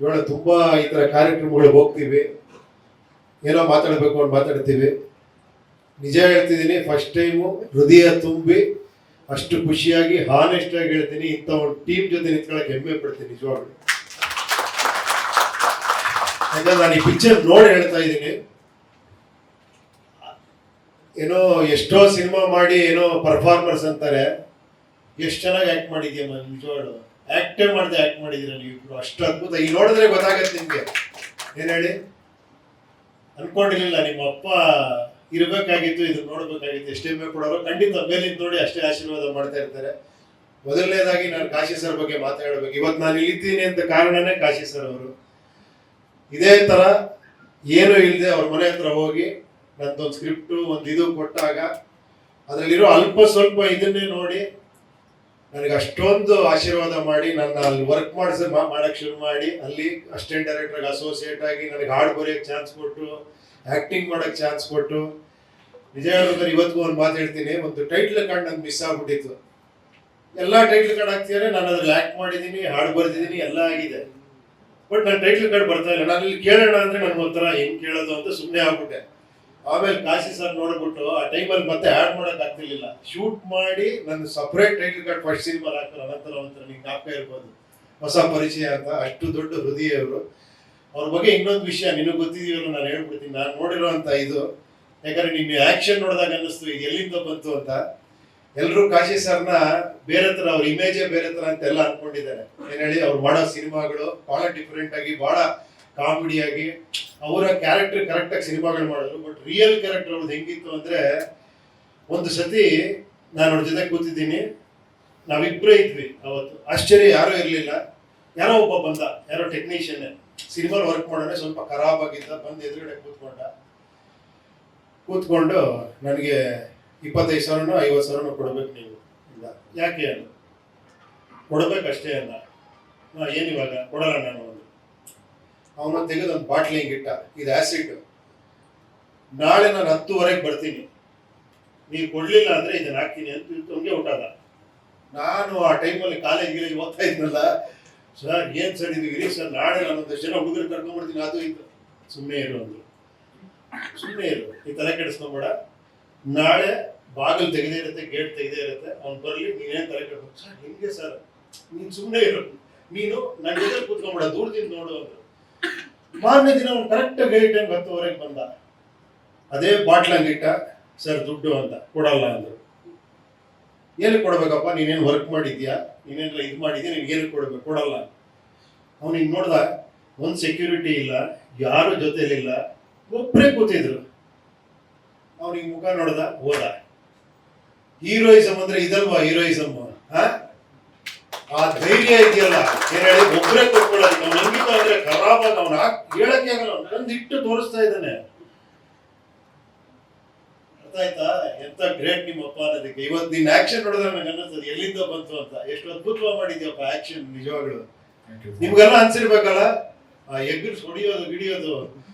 ಇವಾಗ ತುಂಬಾ ಈ ತರ ಕಾರ್ಯಕ್ರಮಗಳಿಗೆ ಹೋಗ್ತೀವಿ. ಏನೋ ಮಾತಾಡಬೇಕು ಅಂತ ಮಾತಾಡ್ತೀವಿ. ನಿಜ ಹೇಳ್ತಿದ್ದೀನಿ ಫಸ್ಟ್ ಟೈಮು ಹೃದಯ ತುಂಬಿ ಅಷ್ಟು ಖುಷಿಯಾಗಿ ಹಾನೆಸ್ಟ್ ಆಗಿ ಹೇಳ್ತೀನಿ, ಇಂಥ ಒಂದು ಟೀಮ್ ಜೊತೆ ನಿಂತ್ಕೊಳ್ಳೋಕೆ ಹೆಮ್ಮೆ ಪಡ್ತೀನಿ ನಿಜವಾಗ್ಲು. ಯಾಕಂದ್ರೆ ನಾನು ಈ ಪಿಕ್ಚರ್ ನೋಡಿ ಹೇಳ್ತಾ ಇದ್ದೀನಿ. ಏನೋ ಎಷ್ಟೋ ಸಿನಿಮಾ ಮಾಡಿ ಏನೋ ಪರ್ಫಾರ್ಮರ್ಸ್ ಅಂತಾರೆ. ಎಷ್ಟು ಚೆನ್ನಾಗಿ ಆಕ್ಟ್ ಮಾಡಿದ್ಯಮ್ಮ ನಿಜವಾಗ್ಲು. ಆಕ್ಟೇ ಮಾಡಿದೆ ಆಕ್ಟ್ ಮಾಡಿದೀರ ನೀವು ಅಷ್ಟು ಅದ್ಭುತ. ಈಗ ನೋಡಿದ್ರೆ ಗೊತ್ತಾಗತ್ತೆ ನಿಮ್ಗೆ. ಏನ್ ಹೇಳಿ? ಅನ್ಕೊಂಡಿರ್ಲಿಲ್ಲ, ನಿಮ್ಮ ಅಪ್ಪ ಇರಬೇಕಾಗಿತ್ತು ಇದು ನೋಡ್ಬೇಕಾಗಿತ್ತು, ಎಷ್ಟೇ ಕೊಡೋರು ಖಂಡಿತ ಮೇಲಿಂದ ನೋಡಿ ಅಷ್ಟೇ ಆಶೀರ್ವಾದ ಮಾಡ್ತಾ ಇರ್ತಾರೆ. ಮೊದಲನೇದಾಗಿ ನಾನು ಕಾಶಿ ಸರ್ ಬಗ್ಗೆ ಮಾತಾಡಬೇಕು. ಇವತ್ತು ನಾನು ಇಳಿತೀನಿ ಅಂತ ಕಾರಣನೇ ಕಾಶಿ ಸರ್ ಅವರು. ಇದೇ ತರ ಏನು ಇಲ್ಲದೆ ಅವ್ರ ಮನೆ ಹತ್ರ ಹೋಗಿ ನಂದೊಂದು ಸ್ಕ್ರಿಪ್ಟು ಒಂದು ಇದು ಕೊಟ್ಟಾಗ, ಅದರಲ್ಲಿರೋ ಅಲ್ಪ ಸ್ವಲ್ಪ ಇದನ್ನೇ ನೋಡಿ ನನಗೆ ಅಷ್ಟೊಂದು ಆಶೀರ್ವಾದ ಮಾಡಿ, ನನ್ನ ಅಲ್ಲಿ ವರ್ಕ್ ಮಾಡಿಸ ಮಾಡಕ್ ಶುರು ಮಾಡಿ, ಅಲ್ಲಿ ಅಸಿಸ್ಟೆಂಟ್ ಡೈರೆಕ್ಟರ್ ಅಸೋಸಿಯೇಟ್ ಆಗಿ ನನಗೆ ಹಾಡು ಬರೆಯೋಕೆ ಚಾನ್ಸ್ ಕೊಟ್ಟು ಆ್ಯಕ್ಟಿಂಗ್ ಮಾಡೋಕ್ಕೆ ಚಾನ್ಸ್ ಕೊಟ್ಟು ನಿಜ ಇವತ್ತು ಇವತ್ತಿಗೂ ಒಂದು ಮಾತು ಹೇಳ್ತೀನಿ, ಒಂದು ಟೈಟ್ಲ್ ಕಾರ್ಡ್ ನಂಗೆ ಮಿಸ್ ಆಗ್ಬಿಟ್ಟಿತ್ತು. ಎಲ್ಲ ಟೈಟ್ಲ್ ಕಾರ್ಡ್ ಹಾಕ್ತಿದ್ದಾರೆ ನಾನು ಅದ್ರಲ್ಲಿ ಆ್ಯಕ್ಟ್ ಮಾಡಿದ್ದೀನಿ ಹಾಡು ಬರೆದಿದ್ದೀನಿ ಎಲ್ಲ ಆಗಿದೆ. ಬಟ್ ನನ್ನ ಟೈಟ್ಲ್ ಕಾರ್ಡ್ ಬರ್ತಾ ಇಲ್ಲ. ನಾನು ಇಲ್ಲಿ ಕೇಳೋಣ ಅಂದರೆ ನನ್ಗೆ ಒಂಥರ ಹೆಂಗೆ ಕೇಳೋದು ಅಂತ ಸುಮ್ಮನೆ ಆಗ್ಬಿಟ್ಟೆ. ಆಮೇಲೆ ಕಾಶಿ ಸರ್ ನೋಡ್ಬಿಟ್ಟು ಆ ಟೈಮಲ್ಲಿ ಮತ್ತೆ ಆ್ಯಡ್ ಮಾಡಕ್ ಆಗ್ತಿರ್ಲಿಲ್ಲ. ಶೂಟ್ ಮಾಡಿ ನನ್ನ separate title card first cinema ಹಾಕ್ತಾರೆ, ಅನಂತರ ಒಂಥರ ನಿಂಗೆ ಕಾಪ ಇರ್ಬೋದು. ಹೊಸ ಪರಿಚಯ ಅಂತ, ಅಷ್ಟು ದೊಡ್ಡ ಹೃದಯ ಅವರು ಅವ್ರ ಬಗ್ಗೆ ಇನ್ನೊಂದು ವಿಷಯ ನಿನಗೆ ಗೊತ್ತಿದೆಯಲ್ಲ ನಾನು ಹೇಳ್ಬಿಡ್ತೀನಿ. ನಾನು ನೋಡಿರೋಂತ ಇದು, ಯಾಕಂದ್ರೆ ನಿಮ್ಮ ಆಕ್ಷನ್ ನೋಡಿದಾಗ ಅನ್ನಿಸ್ತು, ಇದು ಎಲ್ಲಿಂದ ಬಂತು ಅಂತ. ಎಲ್ಲರೂ ಕಾಶಿ ಸರ್ನ ಬೇರೆ ಥರ, ಅವ್ರ ಇಮೇಜೇ ಬೇರೆ ಥರ ಅಂತ ಎಲ್ಲ ಅನ್ಕೊಂಡಿದ್ದಾರೆ. ಏನ್ ಹೇಳಿ, ಅವ್ರು ಮಾಡೋ ಸಿನಿಮಾಗಳು ಬಹಳ ಡಿಫ್ರೆಂಟ್ ಆಗಿ, ಬಹಳ ಕಾಮಿಡಿಯಾಗಿ ಅವರ ಕ್ಯಾರೆಕ್ಟರ್ ಕರೆಕ್ಟ್ ಆಗಿ ಸಿನಿಮಾಗಳು ಮಾಡಿದ್ರು ಬಟ್ ರಿಯಲ್ ಕ್ಯಾರೆಕ್ಟರ್ ಅವ್ರದ್ದು ಹೆಂಗಿತ್ತು ಅಂದ್ರೆ ಒಂದು ಸತಿ ನಾನು ಅವ್ರ ಜೊತೆ ಕೂತಿದ್ದೀನಿ ನಾವಿಬ್ಬರೇ ಇದ್ವಿ ಅವತ್ತು. ಆಶ್ಚರ್ಯ ಯಾರೂ ಇರಲಿಲ್ಲ. ಯಾರೋ ಒಬ್ಬ ಬಂದ, ಯಾರೋ ಟೆಕ್ನಿಷಿಯನ್ ಸಿನಿಮಾಲ್ ವರ್ಕ್ ಮಾಡೋಣ ಸ್ವಲ್ಪ ಖರಾಬ್ ಆಗಿದ್ದ, ಬಂದು ಎದುರುಗಡೆ ಕೂತ್ಕೊಂಡ. ಕೂತ್ಕೊಂಡು ನನಗೆ ಇಪ್ಪತ್ತೈದು ಸಾವಿರನೋ ಐವತ್ತು ಸಾವಿರನೋ ಕೊಡ್ಬೇಕು ನೀವು ಇಲ್ಲ ಯಾಕೆ ಅಲ್ಲ ಕೊಡ್ಬೇಕಷ್ಟೇ ಅಲ್ಲ ಏನು ಏನಿವಾಗ ಕೊಡೋಣ ನಾನು ಅವನ ತೆಗೆದು ಒಂದು ಬಾಟ್ಲಿ ಹಿಂಗೆ ಇಟ್ಟ. ಇದು ಆಸಿಡ್ ನಾಳೆ ನಾನು ಹತ್ತುವರೆಗೆ ಬರ್ತೀನಿ. ನೀವು ಕೊಡ್ಲಿಲ್ಲ ಅಂದ್ರೆ ಇದನ್ನ ಹಾಕ್ತೀನಿ ಅಂತ ಹಂಗೆ ಊಟದ. ನಾನು ಆ ಟೈಮಲ್ಲಿ ಕಾಲೇಜ್ ಗಿಲೇಜ್ ಓದ್ತಾ ಇದ್ನಲ್ಲ ಸರ್ ಏನು ಸರ್ ಇದು ಇರಿ ಸರ್ ನಾಳೆ ನಾನು ಒಂದಷ್ಟು ಜನ ಹುಡುಗರು ಕರ್ಕೊಂಡ್ಬಿಡ್ತೀನಿ ಅದು ಇದು. ಸುಮ್ಮನೆ ಇರು ಅಂದ್ರು. ಸುಮ್ಮನೆ ಇರು ಈ ತಲೆ ಕೆಡಿಸ್ಕೊಂಬೇಡ. ನಾಳೆ ಬಾಗಿಲು ತೆಗೆದೇ ಇರುತ್ತೆ ಗೇಟ್ ತೆಗೆದೇ ಇರುತ್ತೆ, ಅವ್ನು ಬರಲಿ ನೀನೇನು ತಲೆ ಕೆಡ್ಬೇಕು ಸರ್ ಹೆಂಗೆ ಸರ್ ನೀನು ಸುಮ್ಮನೆ ಇರು. ನೀನು ನನ್ನ ಜೊತೆ ಕೂತ್ಕೊಂಬೇಡ ದೂರದಿಂದ ನೋಡು ಅಂದ್ರು. ಮಾರನೇ ದಿನ ಕರೆಕ್ಟ್ ಗೈಟ್ ಟೈಮ್ ಹತ್ತುವರೆಗೆ ಬಂದ. ಅದೇ ಬಾಟ್ಲ ಹಂಗಿಟ್ಟ ಸರ್, ದುಡ್ಡು ಅಂತ, ಕೊಡಲ್ಲ ಅಂದ್ರು. ಏನು ಕೊಡ್ಬೇಕಪ್ಪ? ನೀನೇನು ವರ್ಕ್ ಮಾಡಿದ್ಯಾ? ನೀನೇನ ಇದು ಮಾಡಿದ್ಯಾ? ನಿನ್ಗೆ ಏನು ಕೊಡ್ಬೇಕು? ಕೊಡಲ್ಲ ಅವ್ನು ನೋಡ್ದ, ಒಂದು ಸೆಕ್ಯೂರಿಟಿ ಇಲ್ಲ, ಯಾರು ಜೊತೆಲಿಲ್ಲ ಒಬ್ಬರೇ ಕೂತಿದ್ರು. ಅವ್ನಿಗೆ ಮುಖ ನೋಡ್ದ, ಹೋದ. ಹೀರೋಯಿಸಮ್ ಅಂದ್ರೆ ಇದಲ್ವಾ ಹೀರೋಯಿಸಮ್ ಆ ಧೈರ್ಯ ಇದೆಯಲ್ಲ, ಏನ್ ಹೇಳಿ? ಒಬ್ಬರೇ ಕೂತ್ಕೊಳ್ಳೋದು ಹಂಗಿತ್ತು ಅಂದ್ರೆ ಖರಾಬಾಗ ಅವನ ಹೇಳಕ್ಕೆ ಆಗಲ್ಲ ನಂದು ಇಟ್ಟು ತೋರಿಸ್ತಾ ಇದ್ದಾನೆ. ಅರ್ಥ ಆಯ್ತಾ? ಎಂತ ಗ್ರೇಟ್ ನಿಮ್ಮ ಅಪ್ಪ ಅನ್ನೋದಕ್ಕೆ. ಇವತ್ತು ನಿನ್ನ ಆಕ್ಷನ್ ನೋಡಿದ್ರೆ ನನಗೆ ಅನ್ನಿಸ್ತದೆ ಎಲ್ಲಿಂದ ಬಂತು ಅಂತ. ಎಷ್ಟು ಅದ್ಭುತವಾಗಿ ಮಾಡಿದ್ಯಪ್ಪ ಆಕ್ಷನ್ ನಿಜವಾಗ್ಲು. ನಿಮ್ಗೆಲ್ಲ ಅನ್ಸಿರ್ಬೇಕಲ್ಲ? ಆ ಎಗ್ರಿಸ್ ಹೊಡಿಯೋದು ಗಿಡಿಯೋದು.